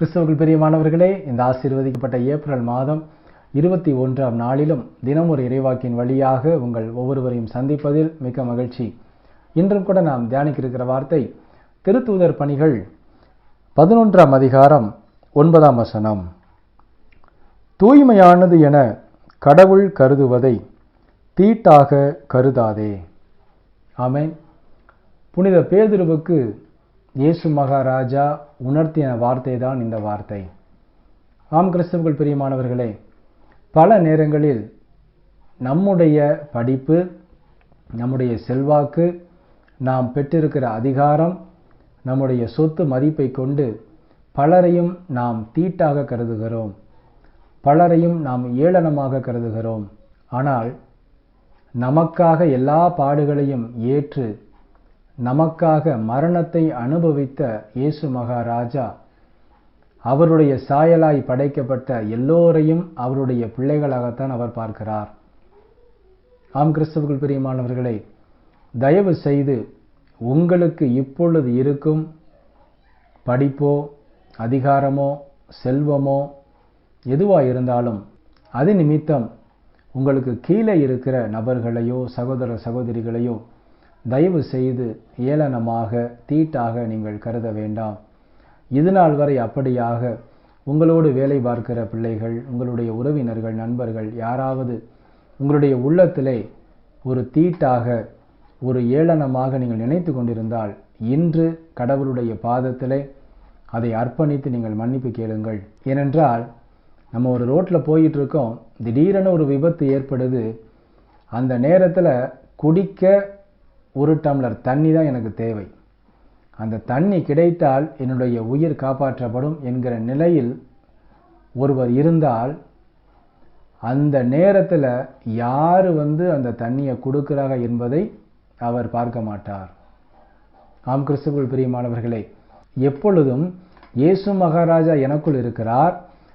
கிறிஸ்தவர்கள் பெரியமானவர்களே இந்த ஆசீர்வதிக்கப்பட்ட ஏப்ரல் மாதம் இருபத்தி ஒன்றாம் நாளிலும் தினம் ஒரு இறைவாக்கின் வழியாக உங்கள் ஒவ்வொருவரையும் சந்திப்பதில் மிக்க மகிழ்ச்சி. இன்றும் கூட நாம் தியானிக்கிருக்கிற வார்த்தை திருத்தூதர் பணிகள் பதினொன்றாம் அதிகாரம் ஒன்பதாம் வசனம். தூய்மையானது என கடவுள் கருதுவதை தீட்டாக கருதாதே. ஆமேன். புனித பேதுருவுக்கு இயேசு மகாராஜா உணர்த்திய வார்த்தை தான் இந்த வார்த்தை. ஆம் கிறிஸ்தவர்கள் பிரியமானவர்களே பல நேரங்களில் நம்முடைய படிப்பு நம்முடைய செல்வாக்கு நாம் பெற்றிருக்கிற அதிகாரம் நம்முடைய சொத்து மதிப்பை கொண்டு பலரையும் நாம் தீட்டாக கருதுகிறோம். பலரையும் நாம் ஏளனமாக கருதுகிறோம். ஆனால் நமக்காக எல்லா பாடுகளையும் ஏற்று நமக்காக மரணத்தை அனுபவித்த இயேசு மகாராஜா அவருடைய சாயலாய் படைக்கப்பட்ட எல்லோரையும் அவருடைய பிள்ளைகளாகத்தான் அவர் பார்க்கிறார். ஆம் கிறிஸ்தவர்கள் பிரியமானவர்களே தயவு செய்து உங்களுக்கு இப்பொழுது இருக்கும் படிப்போ அதிகாரமோ செல்வமோ எதுவாக இருந்தாலும் அது நிமித்தம் உங்களுக்கு கீழே இருக்கிற நபர்களையோ சகோதர சகோதரிகளையோ தயவு செய்து ஏளனமாக தீட்டாக நீங்கள் கருத வேண்டாம். இதுநாள் வரை அப்படியாக உங்களோடு வேலை பார்க்கிற பிள்ளைகள் உங்களுடைய உறவினர்கள் நண்பர்கள் யாராவது உங்களுடைய உள்ளத்திலே ஒரு தீட்டாக ஒரு ஏளனமாக நீங்கள் நினைத்து கொண்டிருந்தால் இன்று கடவுளுடைய பாதத்திலே அதை அர்ப்பணித்து நீங்கள் மன்னிப்பு கேளுங்கள். ஏனென்றால் நம்ம ஒரு ரோட்டில் போயிட்டு இருக்கோம் திடீரென ஒரு விபத்து ஏற்படுது. அந்த நேரத்தில் குடிக்க ஒரு டம்ளர் தண்ணி தான் எனக்கு தேவை. அந்த தண்ணி கிடைத்தால் என்னுடைய உயிர் காப்பாற்றப்படும் என்கிற நிலையில் ஒருவர் இருந்தால் அந்த நேரத்தில் யார் வந்து அந்த தண்ணியை கொடுக்கிறாங்க என்பதை அவர் பார்க்க மாட்டார். ஆம் கிறிஸ்துக்குள் பிரியமானவர்களே எப்பொழுதும் இயேசு மகாராஜா எனக்குள் இருக்கிறார்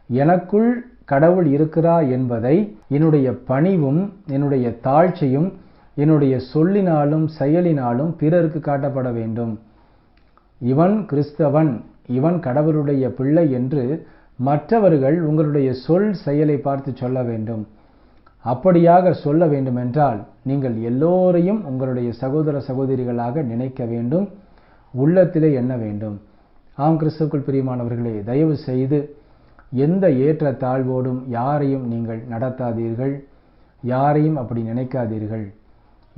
எனக்குள் கடவுள் இருக்கிறார் என்பதை என்னுடைய பணிவும் என்னுடைய தாழ்ச்சியும் என்னுடைய சொல்லினாலும் செயலினாலும் பிறருக்கு காட்டப்பட வேண்டும். இவன் கிறிஸ்தவன் இவன் கடவுளுடைய பிள்ளை என்று மற்றவர்கள் உங்களுடைய சொல் செயலை பார்த்து சொல்ல வேண்டும். அப்படியாக சொல்ல வேண்டுமென்றால் நீங்கள் எல்லோரையும் உங்களுடைய சகோதர சகோதரிகளாக நினைக்க வேண்டும். உள்ளத்திலே எண்ண வேண்டும். ஆம் கிறிஸ்துக்குள் பிரியமானவர்களே தயவு செய்து எந்த ஏற்ற தாழ்வோடும் யாரையும் நீங்கள் நடத்தாதீர்கள். யாரையும் அப்படி நினைக்காதீர்கள்.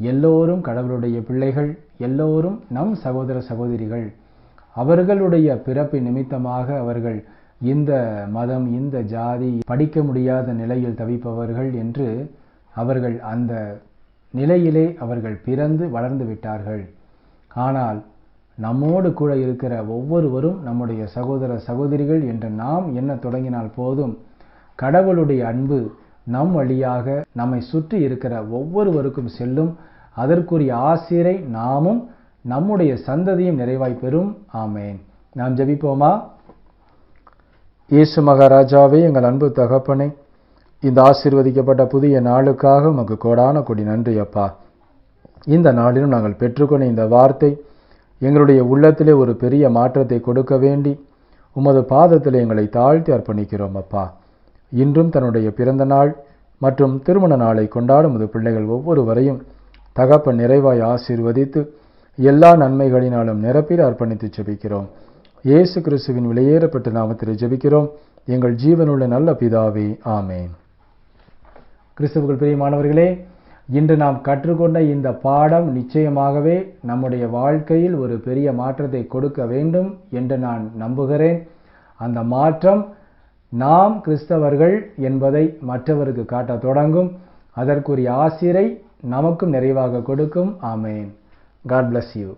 எல்லோரும் கடவுளுடைய பிள்ளைகள் எல்லோரும் நம் சகோதர சகோதரிகள். அவர்களுடைய பிறப்பு நிமித்தமாக அவர்கள் இந்த மதம் இந்த ஜாதி படிக்க முடியாத நிலையில் தவிப்பவர்கள் என்று அவர்கள் அந்த நிலையிலே அவர்கள் பிறந்து வளர்ந்து விட்டார்கள். ஆனால் நம்மோடு கூட இருக்கிற ஒவ்வொருவரும் நம்முடைய சகோதர சகோதரிகள் என்று நாம் என்ன தொடங்கினால் போதும். கடவுளுடைய அன்பு நம் வழியாக நம்மை சுற்றி இருக்கிற ஒவ்வொருவருக்கும் செல்லும் அதற்குரிய ஆசிரை நாமும் நம்முடைய சந்ததியும் நிறைவாய் பெறும். ஆமேன். நாம் ஜெபிப்போமா? இயேசு மகாராஜாவே எங்கள் அன்பு தகப்பனை இந்த ஆசீர்வதிக்கப்பட்ட புதிய நாளுக்காக உமக்கு கோடான கொடி நன்றி அப்பா. இந்த நாளிலும் நாங்கள் பெற்றுக்கொண்ட இந்த வார்த்தை எங்களுடைய உள்ளத்திலே ஒரு பெரிய மாற்றத்தை கொடுக்க வேண்டி உமது பாதத்தில் எங்களை தாழ்த்தி அர்ப்பணிக்கிறோம் அப்பா. இன்றும் தன்னுடைய பிறந்த நாள் மற்றும் திருமண நாளை கொண்டாடும் உமது பிள்ளைகள் ஒவ்வொருவரையும் தகப்பன் நிறைவாய் ஆசீர்வதித்து எல்லா நன்மைகளினாலும் நிரப்பில் அர்ப்பணித்து ஜெபிக்கிறோம். இயேசு கிறிஸ்துவின் வெளியேறப்பட்ட நாமத்தில் ஜெபிக்கிறோம். எங்கள் ஜீவனுள்ள நல்ல பிதாவே ஆமேன். கிறிஸ்துவுக்குள் பிரியமானவர்களே இன்று நாம் கற்றுக்கொண்ட இந்த பாடம் நிச்சயமாகவே நம்முடைய வாழ்க்கையில் ஒரு பெரிய மாற்றத்தை கொடுக்க வேண்டும் என்று நான் நம்புகிறேன். அந்த மாற்றம் நாம் கிறிஸ்தவர்கள் என்பதை மற்றவருக்கு காட்டத் தொடங்கும். அதற்குரிய ஆசிரை நமக்கும் நிறைவாக கொடுக்கும். ஆமேன். God bless you